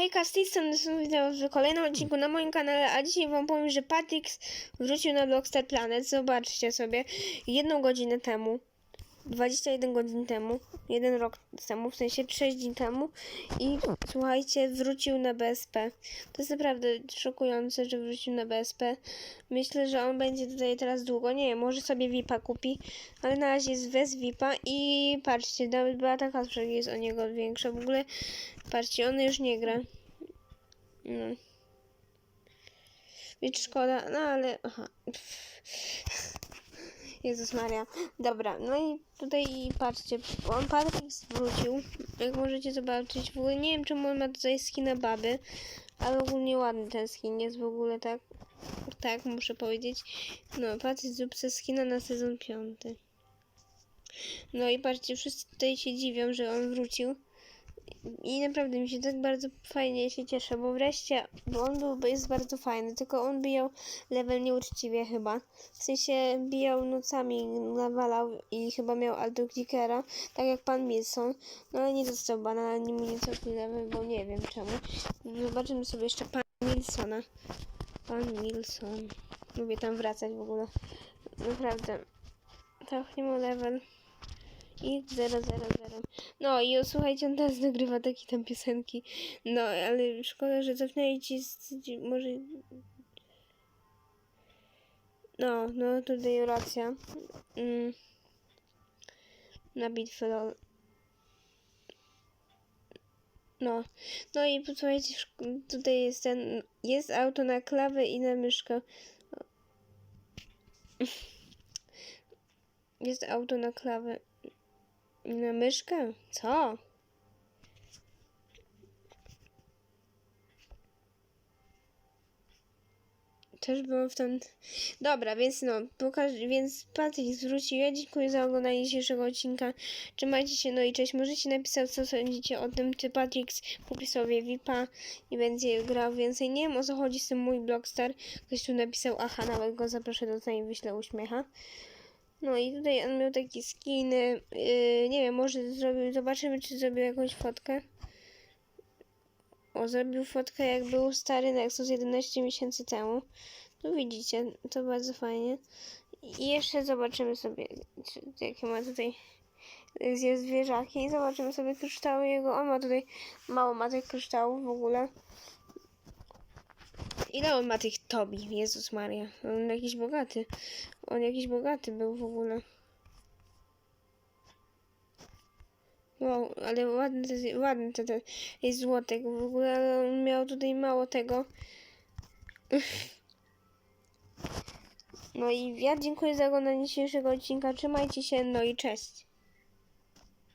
Hejka, z tej strony witam w kolejnym odcinku na moim kanale, a dzisiaj wam powiem, że Patrix wrócił na Blockstar Planet. Zobaczcie sobie, jedną godzinę temu, 21 godzin temu, jeden rok temu, w sensie 6 dni temu i słuchajcie, wrócił na BSP. To jest naprawdę szokujące, że wrócił na BSP. Myślę, że on będzie tutaj teraz długo, nie wiem, może sobie VIPa kupi, ale na razie jest bez VIPa i patrzcie, nawet taka, że jest o niego większa. W ogóle, patrzcie, on już nie gra. No. Więc szkoda, no ale. Aha. Jezus Maria. Dobra, no i tutaj patrzcie, on Patrix wrócił. Jak możecie zobaczyć, w ogóle nie wiem czemu on ma tutaj skina baby, ale ogólnie ładny ten skin jest w ogóle tak. Tak, muszę powiedzieć. No, Patrix zrób se skina na sezon piąty. No i patrzcie, wszyscy tutaj się dziwią, że on wrócił. I naprawdę mi się tak bardzo fajnie się cieszę, bo wreszcie, bo on był, jest bardzo fajny, tylko on bijał level nieuczciwie chyba. W sensie bijał nocami, nawalał i chyba miał autoklikera, tak jak pan Milson. No ale nie dostał bana, ani mu nie bo nie wiem czemu. Zobaczymy sobie jeszcze pan Milsona. Pan Milson. Lubię tam wracać w ogóle. Naprawdę. Tak, nie ma level. I 000. No i o, słuchajcie, on teraz nagrywa takie tam piosenki. No, ale szkoda, że cofnęli ci z, może... No, no tutaj racja. Mm. Na bitwę lol. No, no i posłuchajcie, tutaj jest ten, jest auto na klawę i na myszkę. Jest auto na klawę na myszkę? Co? Też byłam w ten... Dobra, więc no, pokaż... więc Patryk zwrócił. Ja dziękuję za oglądanie dzisiejszego odcinka. Trzymajcie się, no i cześć. Możecie napisać, co sądzicie o tym, czy Patryk kupi sobie VIPa i będzie grał więcej. Nie wiem, o co chodzi z tym mój Blockstar. Ktoś tu napisał, aha, nawet go zaproszę do i wyślę uśmiecha. No i tutaj on miał takie skiny. Yy, nie wiem, może zrobił, zobaczymy, czy zrobił jakąś fotkę. O, zrobił fotkę jak był stary Nexus 11 miesięcy temu. Tu widzicie, to bardzo fajnie. I jeszcze zobaczymy sobie, czy, jakie ma tutaj jest zwierzaki. Zobaczymy sobie kryształy jego. On ma tutaj mało ma tych kryształów w ogóle. Ile on ma tych Tobi? Jezus Maria. On jakiś bogaty. On jakiś bogaty był w ogóle. Wow, ale ładny ładny to, to jest złotek w ogóle, ale on miał tutaj mało tego. No i ja dziękuję za oglądanie dzisiejszego odcinka. Trzymajcie się, no i cześć.